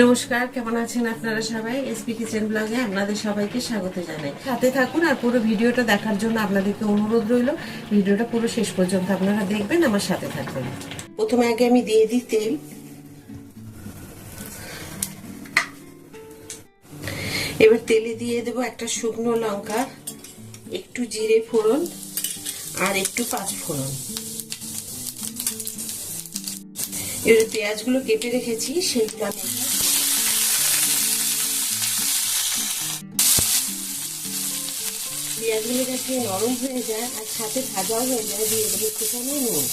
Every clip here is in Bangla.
নমস্কার, কেমন আছেন আপনারা সবাই? এসপি কিচেন ব্লগে আপনাদের সবাইকে স্বাগত জানাই। সাথে থাকুন আর পুরো ভিডিওটা দেখার জন্য আপনাদেরকে অনুরোধ রইল। ভিডিওটা পুরো শেষ পর্যন্ত আপনারা দেখবেন, আমার সাথে থাকবেন। প্রথমে আগে আমি দিয়ে দিই তেল। এবার তেলে দিয়ে দেবো একটা শুকনো লঙ্কা, একটু জিরে ফোড়ন আর একটু পাঁচ ফোড়ন। এবার পেঁয়াজগুলো কেটে রেখেছি, সেইগুলো আমি পেঁয়াজগুলো যাতে নরম হয়ে যায় আর সাথে ভাজাও হয়ে যায়, দিয়ে দেবো একটুখানি নুন।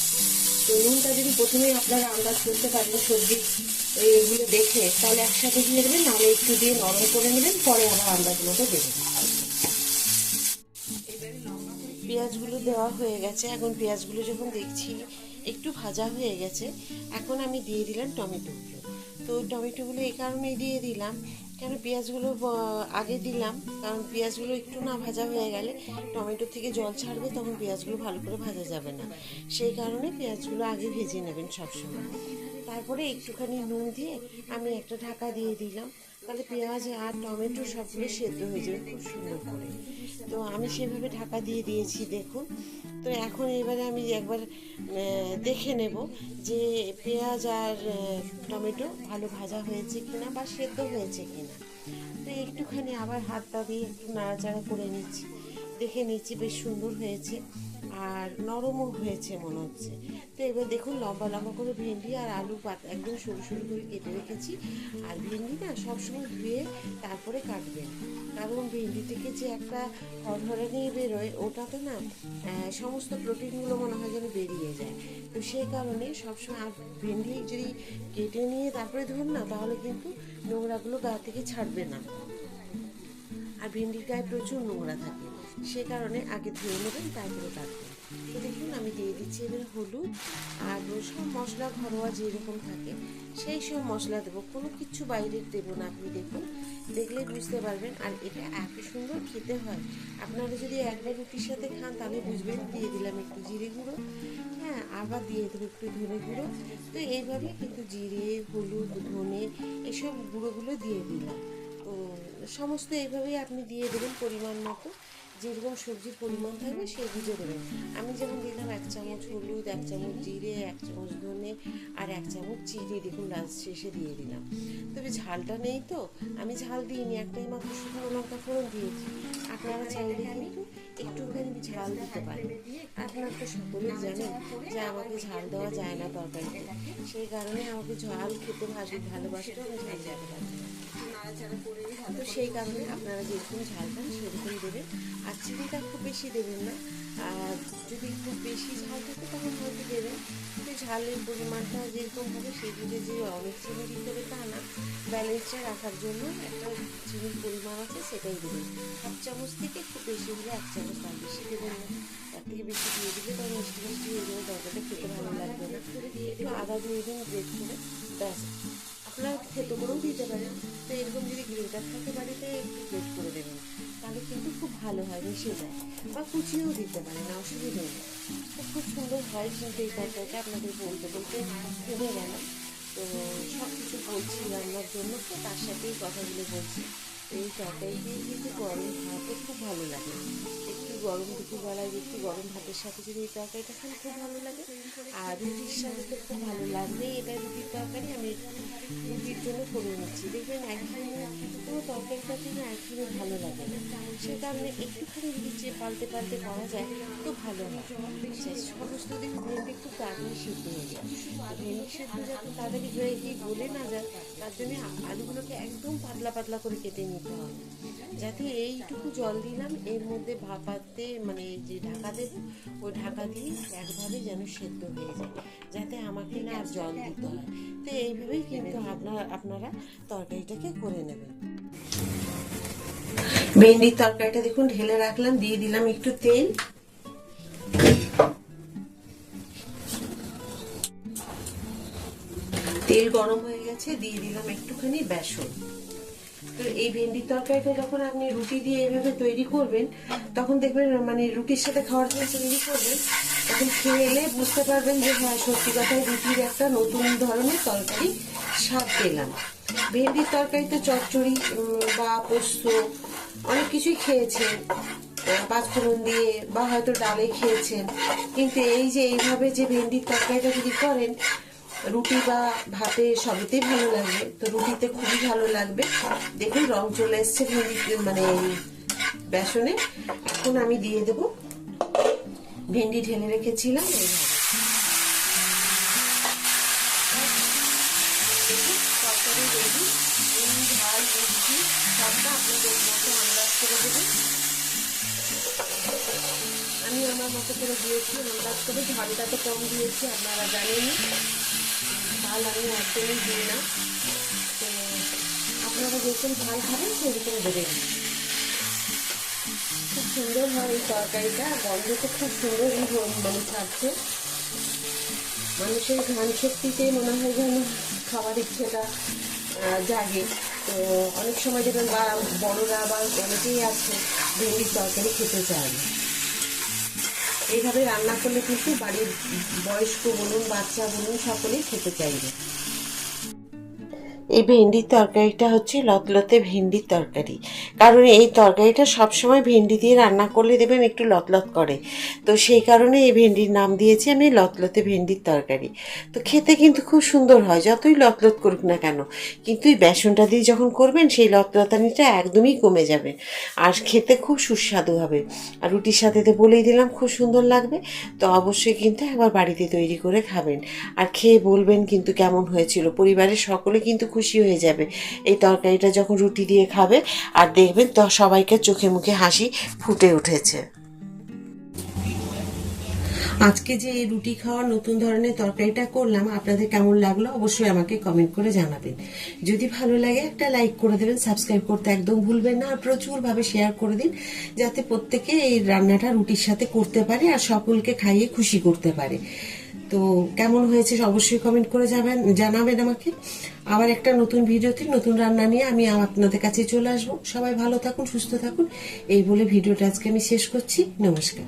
তো নুনটা যদি প্রথমেই আপনারা আন্দাজ করতে পারেন, সবজি এগুলো দেখে, তাহলে একসাথে দিয়ে দেবেন, নাহলে একটু দিয়ে নরম করে নেবেন, পরে আবার আন্দাজ মতো দেবেন। পেঁয়াজগুলো দেওয়া হয়ে গেছে। এখন পেঁয়াজগুলো যখন দেখছি, একটু ভাজা হয়ে গেছে, এখন আমি দিয়ে দিলাম টমেটোগুলো। তো টমেটোগুলো এই কারণেই দিয়ে দিলাম। কেন পেঁয়াজগুলো আগে দিলাম, কারণ পেঁয়াজগুলো একটু না ভাজা হয়ে গেলে টমেটো থেকে জল ছাড়বে, তখন পেঁয়াজগুলো ভালো করে ভাজা যাবে না। সেই কারণে পেঁয়াজগুলো আগে ভেজে নেবেন সবসময়। তারপরে একটুখানি নুন দিয়ে আমি একটা ঢাকা দিয়ে দিলাম। তাহলে পেঁয়াজ আর টমেটো সবগুলো সেদ্ধ হয়ে যাবে খুব সুন্দর করে। তো আমি সেভাবে ঢাকা দিয়ে দিয়েছি, দেখুন। তো এখন এবারে আমি একবার দেখে নেব যে পেঁয়াজ আর টমেটো ভালো ভাজা হয়েছে কিনা বা সেদ্ধ হয়েছে কিনা। তো একটুখানি আবার হাতটা দিয়ে একটু নাড়াচাড়া করে নিচ্ছি। দেখে নিচ্ছি বেশ সুন্দর হয়েছে আর নরমও হয়েছে মনে হচ্ছে। তো এবার দেখুন, লম্বা লম্বা করে ভেন্ডি আর আলু পাত, একদম সরু সরু করে কেটে রেখেছি। আর ভেন্ডি না সবসময় ধুয়ে তারপরে কাটবেন। কারণ ভেন্ডি থেকে যে একটা হরহরে নিয়ে বেরোয়, ওটাতে না সমস্ত প্রোটিনগুলো মনে হয় যেন বেরিয়ে যায়। তো সেই কারণে সবসময় আর ভেন্ডি যদি কেটে নিয়ে তারপরে ধরুন না, তাহলে কিন্তু নোংরাগুলো গা থেকে ছাড়বে না। আর ভেন্ডির গায়ে প্রচুর নোংরা থাকে। সে কারণে আগে ধুয়ে নেবেন, তারপরে কাটবেন তো দেখুন, আমি দিয়ে দিচ্ছি এবার হলুদ, আর সব মশলা ঘরোয়া যেরকম থাকে, সেই সব মশলা দেবো। কোনো কিছু বাইরের দেবো না আপনি, দেখুন। দেখলে বুঝতে পারবেন, আর এটা এত সুন্দর খেতে হয়। আপনারা যদি একবার রুটির সাথে খান, তাহলে বুঝবেন, দিয়ে দিলাম একটু জিরে গুঁড়ো। হ্যাঁ আবার দিয়ে দেবো একটু ধনে গুঁড়ো। তো এইভাবে কিন্তু জিরে, হলুদ, ধনে, এসব গুঁড়োগুলো দিয়ে দিলাম। তো সমস্ত এইভাবেই আপনি দিয়ে দেবেন পরিমাণ মতো। যেরকম সবজির পরিমাণ থাকবে সেই বুঝে দেবেন আমি যেমন দিলাম এক চামচ হলুদ, এক চামচ জিরে, এক চামচ ধনে আর এক চামচ চিনি। দেখুন লাস্ট শেষে দিয়ে দিলাম। তবে ঝালটা নেই তো, আমি ঝাল দিইনি। একটাই মাত্র শুকনো লঙ্কা ফোড়ন দিয়েছি। আপনারা চাইলে কিন্তু একটুখানি ঝাল দিতে পারেন। আপনারা তো সকলেই জানেন যে আমাকে ঝাল দেওয়া যায় না তরকারিতে। সেই কারণে আমাকে ঝাল খেতে ভালো ভালোবাসতে আমি ঝাল পারি না। তো সেই কারণে আপনারা যেরকম ঝাল খান সেরকম দেবেন। আর চিনিটা খুব বেশি দেবেন না। আর যদি খুব বেশি ঝাল থাকে তখন হয়তো দেবেন। কিন্তু ঝালের পরিমাণটা যেরকম হবে সেই বুঝে যে অনেক চিনি দিতে হবে তা না। ব্যালেন্সটা রাখার জন্য একটা চিনির পরিমাণ আছে সেটাই দেবেন। এক চামচ থেকে খুব বেশি হলে এক চামচ তার বেশি দেবেন না। তার থেকে বেশি দিয়ে দিলে তখন মিষ্টি মিষ্টি হয়ে যাবে। তরকারিটা খেতে ভালো লাগবে না। একটু আদা দিয়ে দিন, গ্রেট করে। ব্যাস। আপনারা থেতো করেও দিতে পারেন, তো এরকম যদি গ্রেটার থাকে বাড়িতে, একটু গ্রেট করে দেবেন। তাহলে কিন্তু খুব ভালো হয়, মিশে যায়। বা কুচিয়েও দিতে পারেন অসুবিধা নেই। তো খুব সুন্দর হয় কিন্তু এই তরকারিটা আপনাদের বলতে বলতে থেমে গেলাম তো সব কিছু বলছি রান্নার জন্য, তো তার সাথেই কথাগুলো বলছি। এই তরকারি দিয়ে কিন্তু গরম ভাতও খুব ভালো লাগে। গরম দুপুরবেলায় একটু গরম ভাতের সাথে যদি এই তরকারিটা খান খুব ভালো লাগে। আর রুটির সাথে তো খুব ভালো লাগবে। এটা রুটির তরকারি আমি রুটির জন্য করে নিচ্ছি। দেখবেন একঘেয়েমি কোনো তরকারিটা না একঘেয়েমি ভালো লাগে না। সে কারণে একটুখানি যদি যে পাল্টে পাল্টে করা যায়, তো ভালো হয়। সমস্ত দিন ভেন্ডি খুব তাড়াতাড়ি সিদ্ধ হয়ে যায়। ভেন্ডি সিদ্ধ যাতে তাড়াতাড়ি হয়ে গিয়ে গলে না যায়, তার জন্য আলুগুলোকে একদম পাতলা পাতলা করে কেটে নিতে হবে যাতে এইটুকু জল দিলাম, এর মধ্যে ভাপাতে মানে যে ঢাকা দেব ওই ঢাকা দিয়ে একভাবে যেন সেদ্ধ হয়ে যায়, যাতে আমাকে না আর জল দিতে হয়। তো এইভাবেই কিন্তু আপনার, আপনারা তরকারিটাকে করে নেবেন। ভেন্ডির তরকারিটা দেখুন, ঢেলে রাখলাম, দিয়ে দিলাম একটু তেল। তেল গরম হয়ে গেছে, দিয়ে দিলাম একটুখানি বেসন। তো এই ভেন্ডির তরকারিটা যখন আপনি রুটি দিয়ে এভাবে তৈরি করবেন, তখন দেখবেন মানে রুটির সাথে খাওয়ার জন্য তৈরি করবেন, তখন খেয়ে এলে বুঝতে পারবেন যে হ্যাঁ সত্যি কথায় রুটির একটা নতুন ধরনের তরকারি স্বাদ পেলাম। ভেন্ডির তরকারিতে চচ্চড়ি বা পোস্ত, অনেক কিছুই খেয়েছেন পাঁচফোড়ন দিয়ে, বা হয়তো ডালে খেয়েছেন। কিন্তু এই যে এইভাবে যে ভেন্ডির তরকারিটা যদি করেন রুটি বা ভাতে সবেতেই ভালো লাগবে। তো রুটিতে খুবই ভালো লাগবে। দেখুন, রং চলে এসছে মানে বেসনে। এখন আমি দিয়ে দেব। ভেন্ডি ঢেলে রেখেছিলাম। সবটা আপনাদের মতো আন্দাজ করে দেবেন আমি আমার মতো করে দিয়েছি। আন্দাজ করে ঝালটা তো কম দিয়েছি, আপনারা জানেনই। ঝাল আমি একদমই দিই না। তো আপনারা যেরকম ঝাল খাবেন সেরকম দেবেন। খুব সুন্দর হয় এই তরকারিটা। গন্ধ তো খুব সুন্দর মানে ছাড়ছে মানুষের ঘ্রাণ শক্তিতে মনে হয় যেন খাবার ইচ্ছেটা জাগে। তো অনেক সময় দেখবেন বা বড়রা বা অনেকেই আছে ভেন্ডির তরকারি খেতে চায় না। এইভাবে রান্না করলে কিন্তু বাড়ির বয়স্ক বলুন বাচ্চা বলুন সকলেই খেতে চাইবে। এই ভেন্ডির তরকারিটা হচ্ছে লতলতে ভেন্ডির তরকারি। কারণ এই তরকারিটা সবসময় ভেন্ডি দিয়ে রান্না করলে দেবেন একটু লতলত করে। তো সেই কারণে এই ভেন্ডির নাম দিয়েছি আমি লতলতে ভেন্ডির তরকারি। তো খেতে কিন্তু খুব সুন্দর হয়, যতই লতলত করুক না কেন। কিন্তু এই বেসনটা দিয়ে যখন করবেন, সেই লতলতানিটা একদমই কমে যাবে। আর খেতে খুব সুস্বাদু হবে। আর রুটির সাথে তো বলেই দিলাম, খুব সুন্দর লাগবে। তো অবশ্যই কিন্তু একবার বাড়িতে তৈরি করে খাবেন। আর খেয়ে বলবেন কিন্তু কেমন হয়েছিল। পরিবারের সকলে কিন্তু খুশি হয়ে যাবে। এই তরকারিটা যখন রুটি দিয়ে খাবে আর দেখবেন তো সবাইকে চোখে মুখে হাসি ফুটে উঠেছে। আজকে যে এই রুটি খাওয়ার নতুন ধরনের তরকারিটা করলাম, আপনাদের কেমন লাগল অবশ্যই আমাকে কমেন্ট করে জানাবেন। যদি ভালো লাগে একটা লাইক করে দেবেন সাবস্ক্রাইব করতে একদম ভুলবেন না আর প্রচুরভাবে শেয়ার করে দিন, যাতে প্রত্যেকে এই রান্নাটা রুটির সাথে করতে পারে আর সকলকে খাইয়ে খুশি করতে পারে। তো কেমন হয়েছে অবশ্যই কমেন্ট করে যাবেন জানাবেন আমাকে। আবার একটা নতুন ভিডিওতে নতুন রান্না নিয়ে আমি আপনাদের কাছে চলে আসব। সবাই ভালো থাকুন, সুস্থ থাকুন। এই বলে ভিডিওটা আজকে আমি শেষ করছি। নমস্কার।